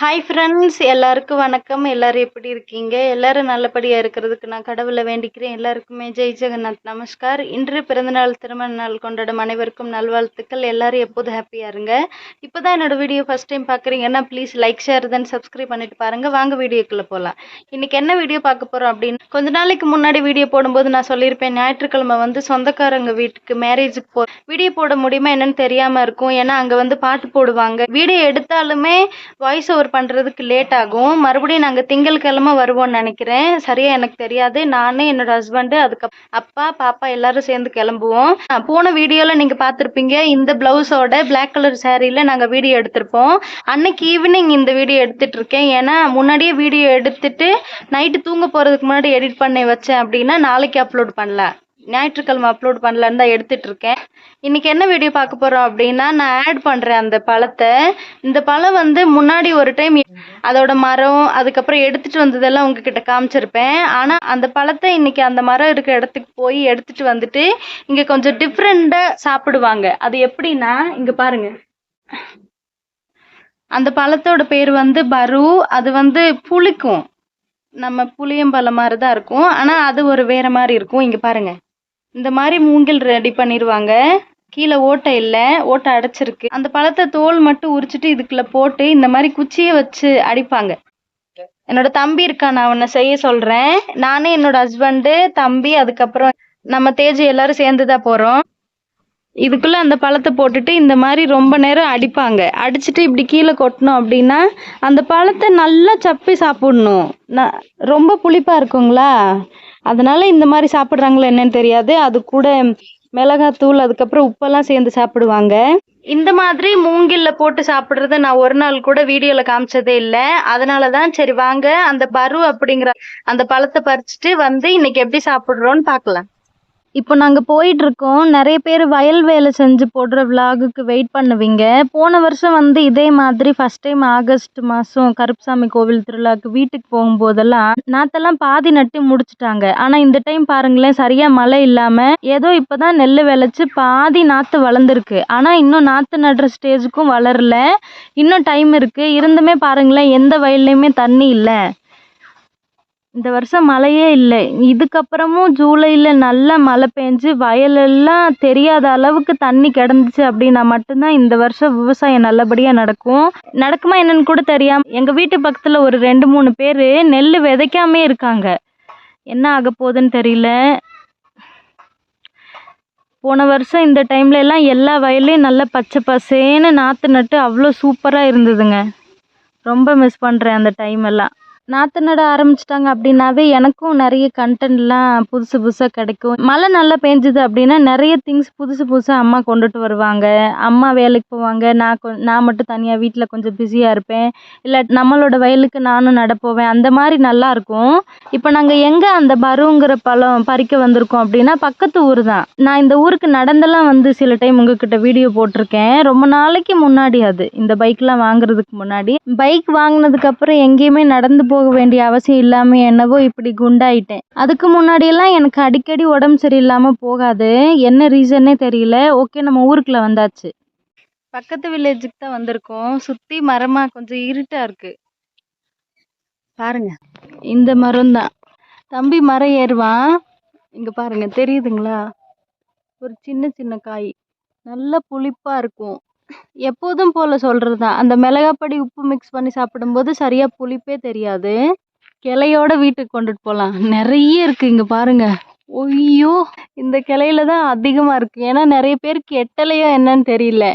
Hi friends எல்லாருக்கும் வணக்கம். எல்லாரும் எப்படி இருக்கீங்க? எல்லாரும் நல்லபடியாக இருக்கிறதுக்கு நான் கடவுளை வேண்டிக்கிறேன். எல்லாருக்குமே ஜெய் ஜெகநாத் நமஸ்கார். இன்று பிறந்தநாள் திருமண நாள் கொண்டாடும் அனைவருக்கும் நல்வாழ்த்துக்கள். எல்லாரும் எப்போதும் ஹாப்பியாக இருங்க. இப்போ தான் வீடியோ ஃபஸ்ட் டைம் பார்க்குறீங்கன்னா please like share then subscribe பண்ணிட்டு பாருங்கள் வாங்க வீடியோக்குள்ளே போகலாம் இன்றைக்கி என்ன வீடியோ பார்க்க போகிறோம் அப்படின்னு கொஞ்ச நாளைக்கு முன்னாடி வீடியோ போடும்போது நான் சொல்லியிருப்பேன். ஞாயிற்றுக்கிழமை வந்து சொந்தக்காரங்க வீட்டுக்கு மேரேஜுக்கு போ வீடியோ போட முடியுமா என்னன்னு தெரியாமல் இருக்கும். ஏன்னா அங்கே வந்து பாட்டு போடுவாங்க. வீடியோ எடுத்தாலுமே வாய்ஸ் ஓவர் பண்ணுறதுக்கு லேட் ஆகும். மறுபடியும் நாங்கள் திங்கட்கிழமை வருவோம்னு நினைக்கிறேன். சரியாக எனக்கு தெரியாது. நான் என்னோட ஹஸ்பண்டு அதுக்கு அப்பா பாப்பா எல்லாரும் சேர்ந்து கிளம்புவோம். போன வீடியோவில் நீங்கள் பார்த்துருப்பீங்க. இந்த ப்ளவுஸோட பிளாக் கலர் சாரியில் நாங்கள் வீடியோ எடுத்திருப்போம். அன்னைக்கு ஈவினிங் இந்த வீடியோ எடுத்துட்டு இருக்கேன். ஏன்னா முன்னாடியே வீடியோ எடுத்துட்டு நைட்டு தூங்க போகிறதுக்கு முன்னாடி எடிட் பண்ணி வச்சேன் அப்படின்னா நாளைக்கு அப்லோட் பண்ணல. ஞாயிற்றுக்கிழமை அப்லோட் பண்ணலான்னு தான் எடுத்துட்டு இருக்கேன் இன்னைக்கு என்ன வீடியோ பார்க்க போறோம் அப்படின்னா நான் ஆட் பண்றேன் அந்த பழத்தை. இந்த பழம் வந்து முன்னாடி ஒரு டைம் அதோட மரம் அதுக்கப்புறம் எடுத்துட்டு வந்ததெல்லாம் உங்ககிட்ட காமிச்சிருப்பேன். ஆனா அந்த பழத்தை இன்னைக்கு அந்த மரம் இருக்க இடத்துக்கு போய் எடுத்துட்டு வந்துட்டு இங்க கொஞ்சம் டிஃப்ரெண்டா சாப்பிடுவாங்க. அது எப்படின்னா இங்க பாருங்க. அந்த பழத்தோட பேர் வந்து பரு அது வந்து புளிக்கும். நம்ம புளியம்பழம் மாதிரி தான் இருக்கும். ஆனால் அது ஒரு வேற மாதிரி இருக்கும். இங்கே பாருங்கள் இந்த மாதிரி மூங்கில் ரெடி பண்ணிடுவாங்க கீழே ஓட்டை இல்லை ஓட்டை அடைச்சிருக்கு. அந்த பழத்தை தோல் மட்டும் உரிச்சிட்டு இதுக்குள்ள போட்டு இந்த மாதிரி குச்சியை வச்சு அடிப்பாங்க. என்னோட தம்பி இருக்கான் நான் அவனை செய்ய சொல்றேன். நானே என்னோட ஹஸ்பண்டு தம்பி அதுக்கப்புறம் நம்ம தேஜு எல்லாரும் சேர்ந்து தான் போறோம். இதுக்குள்ள அந்த பழத்தை போட்டுட்டு இந்த மாதிரி ரொம்ப நேரம் அடிப்பாங்க. அடிச்சுட்டு இப்படி கீழே கொட்டணும் அப்படின்னா அந்த பழத்தை நல்லா சப்பி சாப்பிடணும். ரொம்ப புளிப்பா இருக்குங்களா? அதனால இந்த மாதிரி சாப்பிட்றாங்களோ என்னன்னு தெரியாது. அது கூட மிளகாத்தூள் அதுக்கப்புறம் உப்பெல்லாம் சேர்ந்து சாப்பிடுவாங்க. இந்த மாதிரி மூங்கில்ல போட்டு சாப்பிட்றத நான் ஒரு நாள் கூட வீடியோல காமிச்சதே இல்லை. அதனால தான் சரி வாங்க அந்த பரு அப்படிங்கிற அந்த பழத்தை பறிச்சுட்டு வந்து இன்னைக்கு எப்படி சாப்பிட்றோன்னு பார்க்கலாம். இப்போ நாங்கள் போயிட்டு இருக்கோம் நிறைய பேர் வயல் வேலை செஞ்சு போடுற விலாகுக்கு வெயிட் பண்ணுவீங்க. போன வருஷம் வந்து இதே மாதிரி ஃபஸ்ட் டைம் ஆகஸ்ட் மாதம் கருப்புசாமி கோவில் திருவிழாக்கு வீட்டுக்கு போகும்போதெல்லாம் நாத்தெல்லாம் பாதி நட்டு முடிச்சிட்டாங்க. ஆனால் இந்த டைம் பாருங்களேன் சரியாக மழை இல்லாமல் ஏதோ இப்போ தான் நெல் விளைச்சி பாதி நாற்று வளர்ந்துருக்கு. ஆனால் இன்னும் நாற்று நடுற ஸ்டேஜுக்கும் வளரல. இன்னும் டைம் இருக்குது இருந்துமே பாருங்களேன் எந்த வயல்லையுமே தண்ணி இல்லை. இந்த வருஷம் மழையே இல்லை. இதுக்கப்புறமும் ஜூலையில் நல்லா மழை பெஞ்சு வயலெல்லாம் தெரியாத அளவுக்கு தண்ணி கிடந்துச்சு அப்படின்னா மட்டும்தான் இந்த வருஷம் விவசாயம் நல்லபடியாக நடக்கும். நடக்குமா என்னன்னு கூட தெரியாம எங்கள் வீட்டு பக்கத்தில் ஒரு ரெண்டு மூணு பேர் நெல் விதைக்காமே இருக்காங்க. என்ன ஆக போகுதுன்னு தெரியல. போன வருஷம் இந்த டைம்ல எல்லாம் எல்லா வயல்லையும் நல்லா பச்சை பசேன்னு நாற்று நட்டு அவ்வளோ சூப்பராக இருந்ததுங்க. ரொம்ப மிஸ் பண்ணுறேன் அந்த டைம் எல்லாம். நாற்று நட ஆரம்பிச்சிட்டாங்க அப்படின்னாவே எனக்கும் நிறைய கண்டென்ட்லாம் புதுசு புதுசாக கிடைக்கும். மழை நல்லா பெஞ்சுது அப்படின்னா நிறைய திங்ஸ் புதுசு புதுசாக அம்மா கொண்டுட்டு வருவாங்க. அம்மா வேலைக்கு போவாங்க. நான் கொ நான் மட்டும் தனியாக வீட்டில் கொஞ்சம் பிஸியாக இருப்பேன். இல்லை நம்மளோட வயலுக்கு நானும் நடப்போவேன் அந்த மாதிரி நல்லா இருக்கும். இப்போ நாங்கள் எங்கே அந்த பருங்கிற பழம் பறிக்க வந்திருக்கோம் அப்படின்னா பக்கத்து ஊர் தான். நான் இந்த ஊருக்கு நடந்தெல்லாம் வந்து சில டைம் உங்ககிட்ட வீடியோ போட்டிருக்கேன். ரொம்ப நாளைக்கு முன்னாடி அது. இந்த பைக்லாம் வாங்குறதுக்கு முன்னாடி. பைக் வாங்கினதுக்கப்புறம் எங்கேயுமே நடந்து போ போக வேண்டிய அவசியம் இல்லாமல் என்னவோ இப்படி குண்டாயிட்டேன். அதுக்கு முன்னாடியெல்லாம் எனக்கு அடிக்கடி உடம்பு சரியில்லாமல் போகாது. என்ன ரீசன்னே தெரியல. ஓகே நம்ம ஊருக்குள்ள வந்தாச்சு. பக்கத்து வில்லேஜுக்கு தான் வந்திருக்கோம். சுற்றி மரமாக கொஞ்சம் இருட்டாக இருக்கு. பாருங்க. இந்த மரம் தான். தம்பி மரம் ஏறுவான். இங்கே பாருங்க தெரியுதுங்களா? ஒரு சின்ன சின்ன காய். நல்ல புளிப்பாக இருக்கும். எப்போதும் போல சொல்றதுதான். அந்த மிளகாப்பொடி உப்பு மிக்ஸ் பண்ணி சாப்பிடும்போது சரியாக புளிப்பே தெரியாது. கிளையோட வீட்டுக்கு கொண்டுட்டு போகலாம் நிறைய இருக்குது இங்கே பாருங்கள் ஒய்யோ இந்த கிளையில தான் அதிகமாக இருக்குது ஏன்னா நிறைய பேருக்கு எட்டலையோ என்னன்னு தெரியல.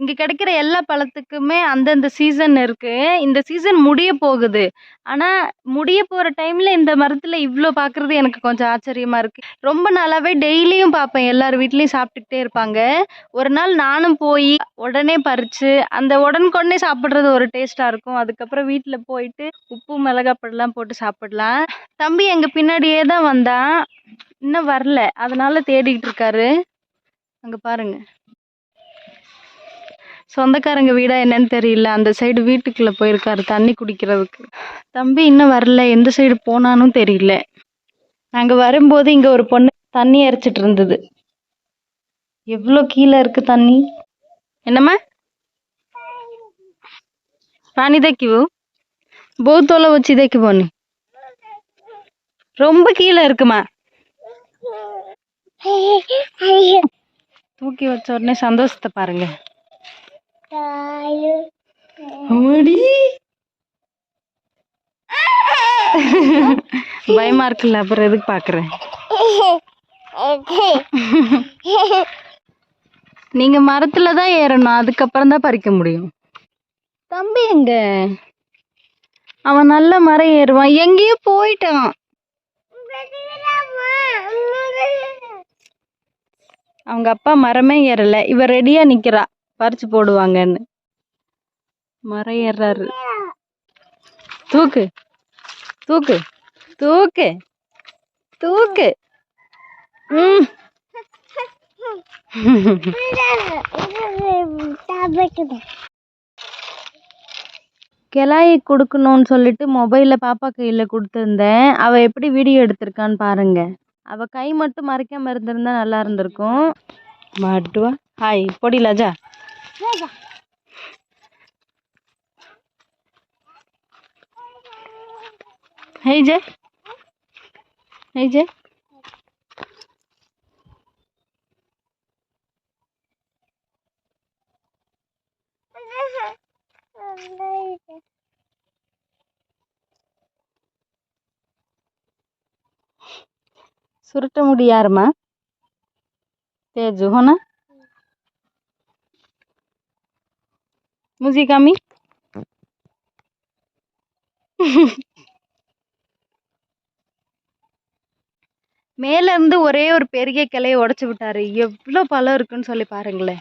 இங்க கிடைக்கிற எல்லா பழத்துக்குமே அந்தந்த சீசன் இருக்கு. இந்த சீசன் முடிய போகுது. ஆனா முடிய போற டைம்ல இந்த மரத்துல இவ்வளோ பாக்குறது எனக்கு கொஞ்சம் ஆச்சரியமா இருக்கு. ரொம்ப நாளாவே டெய்லியும் பார்ப்பேன் எல்லார் வீட்லயும் சாப்பிட்டுக்கிட்டே இருப்பாங்க. ஒரு நாள் நானும் போய் உடனே பறிச்சு அந்த உடனுக்குடனே சாப்பிட்றது ஒரு டேஸ்டா இருக்கும். அதுக்கப்புறம் வீட்டில் போயிட்டு உப்பு மிளகாப்பொடிலாம் போட்டு சாப்பிடலாம். தம்பி எங்க பின்னாடியே தான் வந்தான் இன்னும் வரல. அதனால தேடிக்கிட்டு இருக்காரு. அங்க பாருங்க. சொந்தக்காரங்க வீடாக என்னன்னு தெரியல. அந்த சைடு வீட்டுக்குள்ளே போயிருக்காரு தண்ணி குடிக்கிறதுக்கு. தம்பி இன்னும் வரல எந்த சைடு போனானும் தெரியல. நாங்கள் வரும்போது இங்கே ஒரு பொண்ணு தண்ணி இறைச்சிட்டு இருந்தது. எவ்வளோ கீழே இருக்கு தண்ணி? என்னம்மா? పానీ దక్కివు బౌద్ధోల వచ్చి దక్కిపోని ரொம்ப கீழே இருக்குமா? தூக்கி வச்ச உடனே சந்தோஷத்தை பாருங்க. அம்மாடி. பயமா இருக்குல்ல அப்புறம் எதுக்கு பாக்குறேன் நீங்க மரத்துல தான் ஏறணும் அதுக்கப்புறம் தான் பறிக்க முடியும். தம்பி எங்க? அவன் நல்ல மரம் ஏறுவான். எங்கேயோ போயிட்டான். அவங்க அப்பா மரமே ஏறல. இவ ரெடியா நிக்கிறா. பறிச்சு போடுவாங்கன்னு. மரம் ஏறாரு தூக்கு. தூக்கு. தூக்கு. தூக்கு. ம். கெலாயி கொடுக்கணும்னு சொல்லிட்டு மொபைலில் பாப்பா கையில கொடுத்துருந்தேன். அவ எப்படி வீடியோ எடுத்திருக்கான்னு பாருங்க. அவ கை மட்டும் மறைக்காம இருந்திருந்தா நல்லா இருந்திருக்கும். மாட்டுவா. ஹாய் பொடி லஜா. ஹேய் ஜே ஹேய் ஜே சுருட்ட முடி யாரும்மா தேஜு ஹோனா? Musik மேல இருந்து ஒரே ஒரு பெரிய கிளையை உடச்சி விட்டாரு. எவ்வளோ பழம் இருக்குன்னு சொல்லி பாருங்களேன்.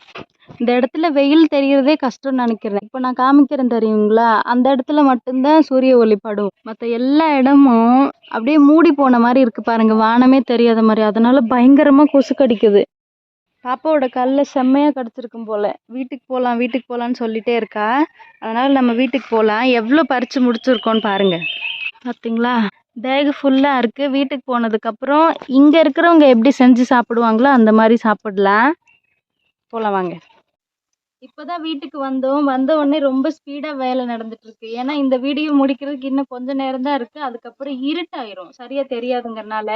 இந்த இடத்துல வெயில் தெரியறதே கஷ்டம்னு நினைக்கிறேன். இப்போ நான் காமிக்கிறேன் தெரியுங்களா? அந்த இடத்துல மட்டும்தான் சூரிய ஒளி படும் மற்ற எல்லா இடமும் அப்படியே மூடி போன மாதிரி இருக்கு பாருங்க. வானமே தெரியாத மாதிரி. அதனால பயங்கரமாக கொசு கடிக்குது பாப்பாவோட கல்ல செம்மையாக கடிச்சிருக்கும் போல. வீட்டுக்கு போகலாம் வீட்டுக்கு போகலான்னு சொல்லிட்டே இருக்கா. அதனால் நம்ம வீட்டுக்கு போகலாம் எவ்வளோ பறித்து முடிச்சிருக்கோன்னு பாருங்கள் பார்த்தீங்களா பேகு ஃபுல்லாக இருக்குது வீட்டுக்கு போனதுக்கப்புறம் இங்கே இருக்கிறவங்க எப்படி செஞ்சு சாப்பிடுவாங்களோ அந்த மாதிரி சாப்பிடலாம். போகலாம் வாங்க. இப்போ தான் வீட்டுக்கு வந்தோம். வந்த உடனே ரொம்ப ஸ்பீடாக வேலை நடந்துட்டுருக்கு. ஏன்னா இந்த வீடியோ முடிக்கிறதுக்கு இன்னும் கொஞ்சம் நேரம் தான் இருக்குது அதுக்கப்புறம் இருட்டாயிரும். சரியாக தெரியாதுங்கிறனால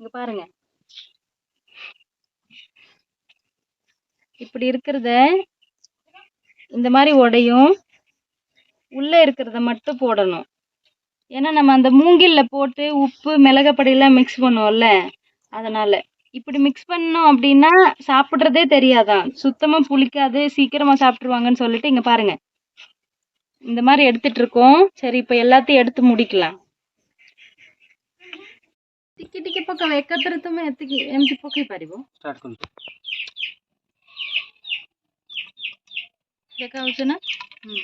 இங்கே பாருங்கள் இப்படி இருக்கிறத இந்த மாதிரி உடையும் உள்ள இருக்கிறத மட்டும் போடணும் ஏன்னா நம்ம அந்த மூங்கில்ல போட்டு உப்பு மிளகாப்பொடியெல்லாம் மிக்ஸ் பண்ணுவோம்ல அதனால இப்படி மிக்ஸ் பண்ணோம் அப்படின்னா சாப்பிட்றதே தெரியாதான் சுத்தமா புளிக்காது சீக்கிரமா சாப்பிட்டுருவாங்கன்னு சொல்லிட்டு இங்க பாருங்க இந்த மாதிரி எடுத்துட்டு இருக்கோம் சரி இப்போ எல்லாத்தையும் எடுத்து முடிக்கலாம் ଟିକେ ଟିକେ ପକାଅ ଏକାଥରେ ତମେ ଏତିକି ଏମିତି ପକେଇ ପାରିବ ଷ୍ଟାର୍ଟ କରନ୍ତୁ দেখা হচ্ছে না হুম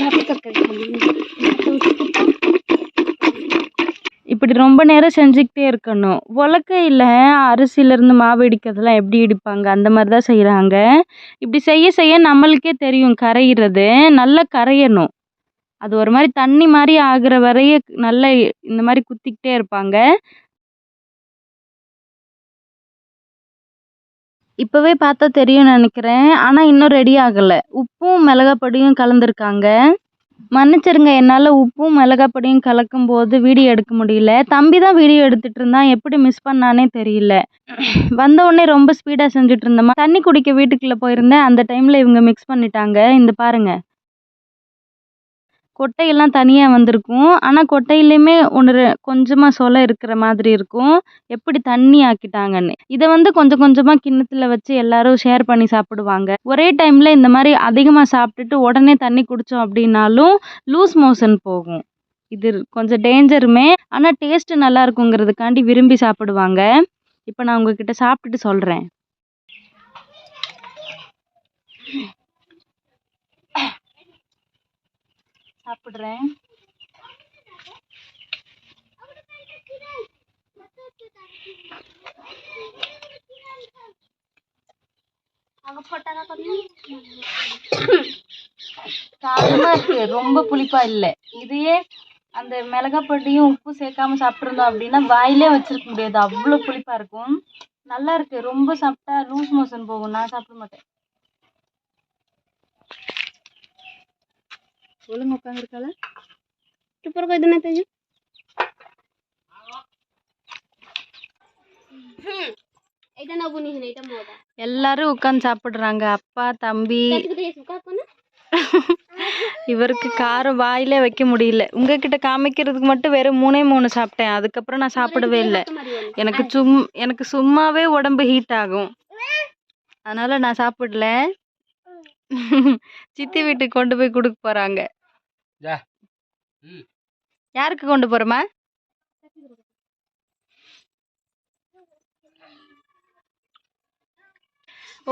ভাপি তরকারি খালি இப்படி ரொம்ப நேரம் செஞ்சுக்கிட்டே இருக்கணும். உலக்கையில் அரிசியிலேருந்து மாவு இடிக்கிறதுலாம் எப்படி இடிப்பாங்க? அந்த மாதிரி தான் செய்கிறாங்க இப்படி செய்ய செய்ய நம்மளுக்கே தெரியும் கரையிறது நல்லா கரையணும். அது ஒரு மாதிரி தண்ணி மாதிரி ஆகிற வரைய நல்லா இந்த மாதிரி குத்திக்கிட்டே இருப்பாங்க. இப்போவே பார்த்தா தெரியும்னு நினைக்கிறேன். ஆனால் இன்னும் ரெடி ஆகலை. உப்பும் மிளகாப்பொடியும் கலந்துருக்காங்க. மன்னிச்சிருங்க என்னால் உப்பும் மிளகாப்பொடியும் கலக்கும் போது வீடியோ எடுக்க முடியல. தம்பி தான் வீடியோ எடுத்துகிட்டு இருந்தான். எப்படி மிஸ் பண்ணானே தெரியல. வந்த உடனே ரொம்ப ஸ்பீடாக செஞ்சுட்டு இருந்தோமா தண்ணி குடிக்க வீட்டுக்குள்ளே போயிருந்தேன். அந்த டைமில் இவங்க மிக்ஸ் பண்ணிட்டாங்க. இந்த பாருங்கள் கொட்டையெல்லாம் தனியாக வந்திருக்கும். ஆனால் கொட்டையிலையுமே ஒன்று கொஞ்சமாக சொலை இருக்கிற மாதிரி இருக்கும். எப்படி தண்ணி ஆக்கிட்டாங்கன்னு. இதை வந்து கொஞ்சம் கொஞ்சமாக கிண்ணத்தில் வச்சு எல்லாரும் ஷேர் பண்ணி சாப்பிடுவாங்க. ஒரே டைமில் இந்த மாதிரி அதிகமாக சாப்பிட்டுட்டு உடனே தண்ணி குடித்தோம் அப்படின்னாலும் லூஸ் மோஷன் போகும். இது கொஞ்சம் டேஞ்சருமே ஆனால் டேஸ்ட்டு நல்லா இருக்குங்கிறதுக்காண்டி விரும்பி சாப்பிடுவாங்க. இப்போ நான் உங்ககிட்ட சாப்பிட்டுட்டு சொல்கிறேன் சாப்பிட்றேன். இருக்கு. ரொம்ப புளிப்பா இல்ல. இதையே அந்த மிளகாப்பொடியும் உப்பு சேர்க்காம சாப்பிட்ருந்தோம் அப்படின்னா வாயிலே வச்சிருக்க முடியாது. அவ்வளோ புளிப்பா இருக்கும். நல்லா இருக்கு. ரொம்ப சாப்பிட்டா லூஸ் மோஷன் போகும். நான் சாப்பிட மாட்டேன். ஒழுங்கு உட்காந்துருக்கால சூப்பர் கோய் தானே தெரியும்? எல்லாரும் உட்காந்து சாப்பிடுறாங்க. அப்பா தம்பி. இவருக்கு காரம் வாயிலே வைக்க முடியல. உங்ககிட்ட காமிக்கிறதுக்கு மட்டும் வெறும் மூணே மூணு சாப்பிட்டேன். அதுக்கப்புறம் நான் சாப்பிடவே இல்லை. எனக்கு சும் எனக்கு சும்மாவே உடம்பு ஹீட் ஆகும். அதனால நான் சாப்பிடல. சித்தி வீட்டுக்கு கொண்டு போய் கொடுக்க போறாங்க. ஜா. யாருக்கு கொண்டு போறோமா?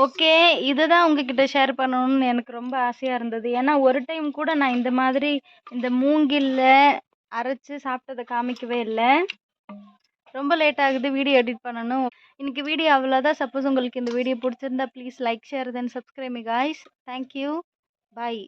ஓகே இதுதான் உங்ககிட்ட ஷேர் பண்ணணும்னு எனக்கு ரொம்ப ஆசையாக இருந்தது. ஏன்னா ஒரு டைம் கூட நான் இந்த மாதிரி இந்த மூங்கில்ல அரைச்சு சாப்பிட்டதை காமிக்கவே இல்லை. ரொம்ப லேட் ஆகுது வீடியோ எடிட் பண்ணணும். இன்னைக்கு வீடியோ அவ்வளோதான் சப்போஸ் உங்களுக்கு இந்த வீடியோ பிடிச்சிருந்தா please like share then subscribe me guys thank you bye